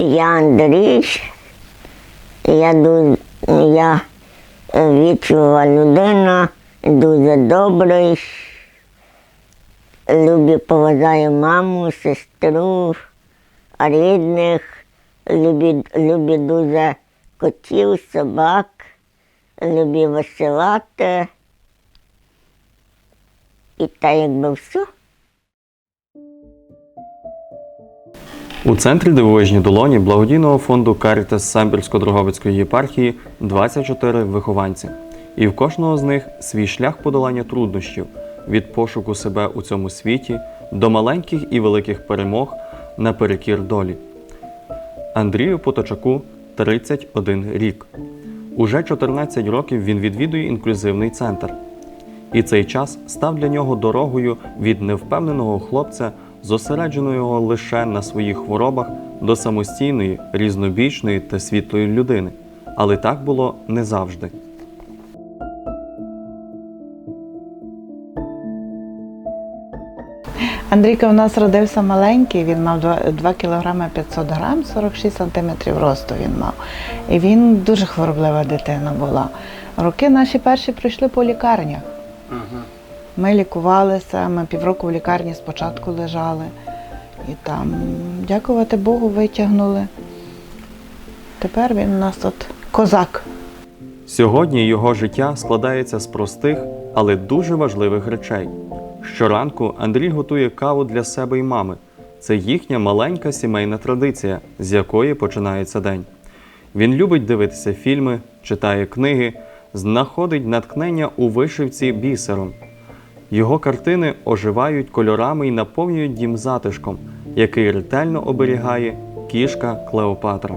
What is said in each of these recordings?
Я Андрій, я дуже я вічлива людина, дуже добрий. Люблю, поважаю маму, сестру, рідних, люблю, люблю дуже котів, собак, люблю веселати. І та якби все. У центрі дивовижні долоні благодійного фонду Карітас Самбірсько-Дрогобицької єпархії 24 вихованці. І в кожного з них свій шлях подолання труднощів від пошуку себе у цьому світі до маленьких і великих перемог наперекір долі. Андрію Поточаку 31 рік. Уже 14 років він відвідує інклюзивний центр. І цей час став для нього дорогою від невпевненого хлопця, зосередженого лише на своїх хворобах, до самостійної, різнобічної та світлої людини. Але так було не завжди. Андрійка у нас родився маленький, він мав 2, 2 кг 500 грам, 46 сантиметрів росту він мав. І він дуже хвороблива дитина була. Роки наші перші пройшли по лікарнях. Ми лікувалися, ми півроку в лікарні спочатку лежали. І там, дякувати Богу, витягнули. Тепер він у нас тут козак. Сьогодні його життя складається з простих, але дуже важливих речей. Щоранку Андрій готує каву для себе і мами. Це їхня маленька сімейна традиція, з якої починається день. Він любить дивитися фільми, читає книги, знаходить натхнення у вишивці бісером. Його картини оживають кольорами і наповнюють дім затишком, який ретельно оберігає кішка Клеопатра.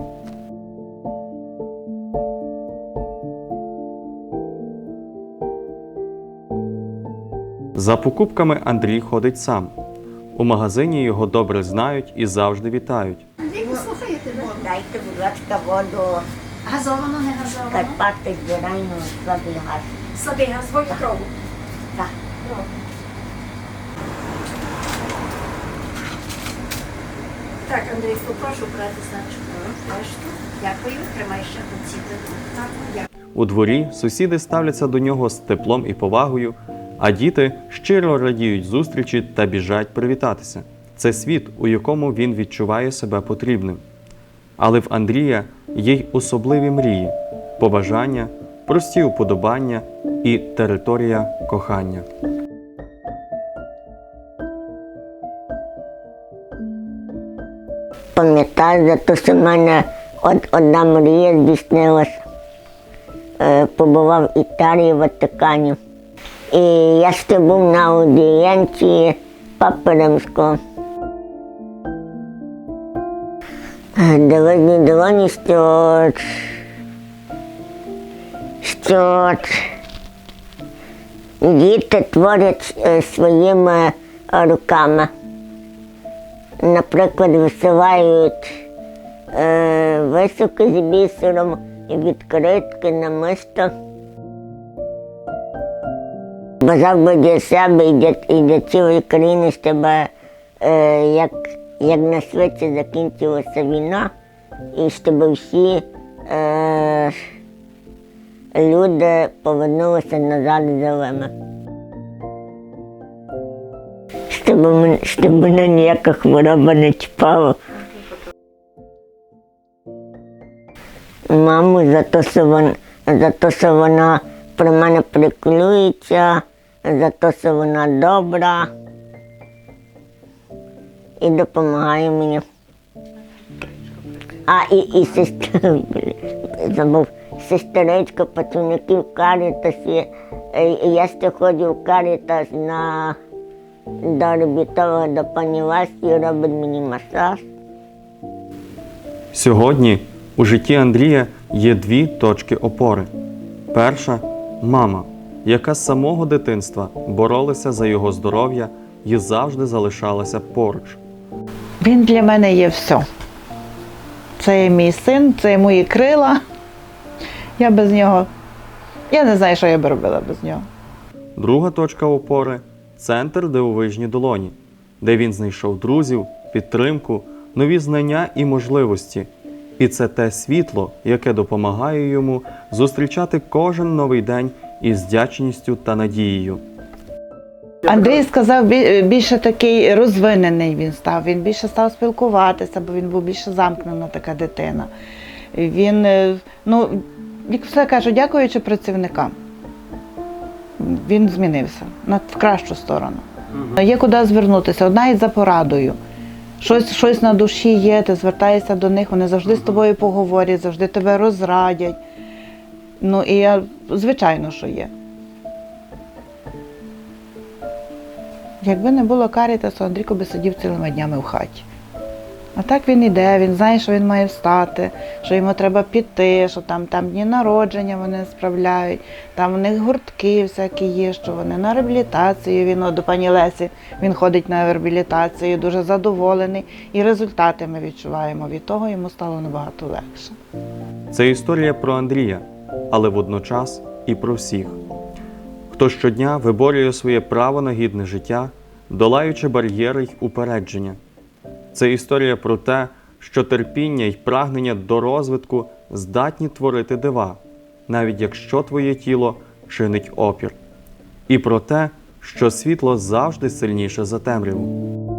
За покупками Андрій ходить сам. У магазині його добре знають і завжди вітають. Андрійку, слухаєте ви? Дайте, будь ласка, воду, Газовано, не газовано? Карпати, збираємо, слабий газ. Слабий газ, двохлітрову. Так. Так, Андрійку, прошу брати значку. Решту. Дякую. Тримай ще Так, дякую. У дворі сусіди ставляться до нього з теплом і повагою, а діти щиро радіють зустрічі та біжать привітатися. Це світ, у якому він відчуває себе потрібним. Але в Андрія є й особливі мрії, побажання, прості уподобання і територія кохання. Пам'ятаю, за те, що в мене од- одна мрія здійснилась. Е, Побував в Італії, в Ватикані. І я ще був на аудієнції Папи Римського. Е, Дивизні долоні, що, що діти творять е, своїми руками. Наприклад, висивають е, високо з бісером і відкритки намисто. Бажав би для себе і для, і цілої країни, щоб е, як, як найшвидше закінчилася війна, і щоб всі е, люди повернулися назад живими. Щоб, щоб мене ніяка хвороба не чіпала. Маму за те, що вона, за те, що вона про мене приклюється, за те, що вона добра і допомагає мені. А і, і сестра, забув, сестричка працівників в Карітасі. Е, Я ще ходжу в Карітас на до до пані Васі, робить мені масаж. Сьогодні у житті Андрія є дві точки опори. Перша мама, яка з самого дитинства боролася за його здоров'я і завжди залишалася поруч. Він для мене є все. Це є мій син, це є мої крила. Я без нього. Я не знаю, що я би робила без нього. Друга точка опори центр дивовижні долоні, де він знайшов друзів, підтримку, нові знання і можливості. І це те світло, яке допомагає йому зустрічати кожен новий день із вдячністю та надією. Андрій сказав, більше такий розвинений він став. Він більше став спілкуватися, бо він був більше замкнена така дитина. Він, е, ну, як все кажу, дякуючи працівникам. Він змінився на в кращу сторону. Є куди звернутися, одна із за порадою. Щось, щось на душі є, ти звертаєшся до них, вони завжди з тобою поговорять, завжди тебе розрадять. Ну і я, звичайно, що є. Якби не було карітасу, Андрійко би сидів цілими днями в хаті. А так він іде, він знає, що він має встати, що йому треба піти, що там, там дні народження вони справляють, там у них гуртки всякі є, що вони на реабілітацію. Він от до пані Лесі він ходить на реабілітацію, дуже задоволений. І результати ми відчуваємо. Від того йому стало набагато легше. Це історія про Андрія, але водночас і про всіх, хто щодня виборює своє право на гідне життя, долаючи бар'єри й упередження. Це історія про те, що терпіння й прагнення до розвитку здатні творити дива, навіть якщо твоє тіло чинить опір, і про те, що світло завжди сильніше за темряву.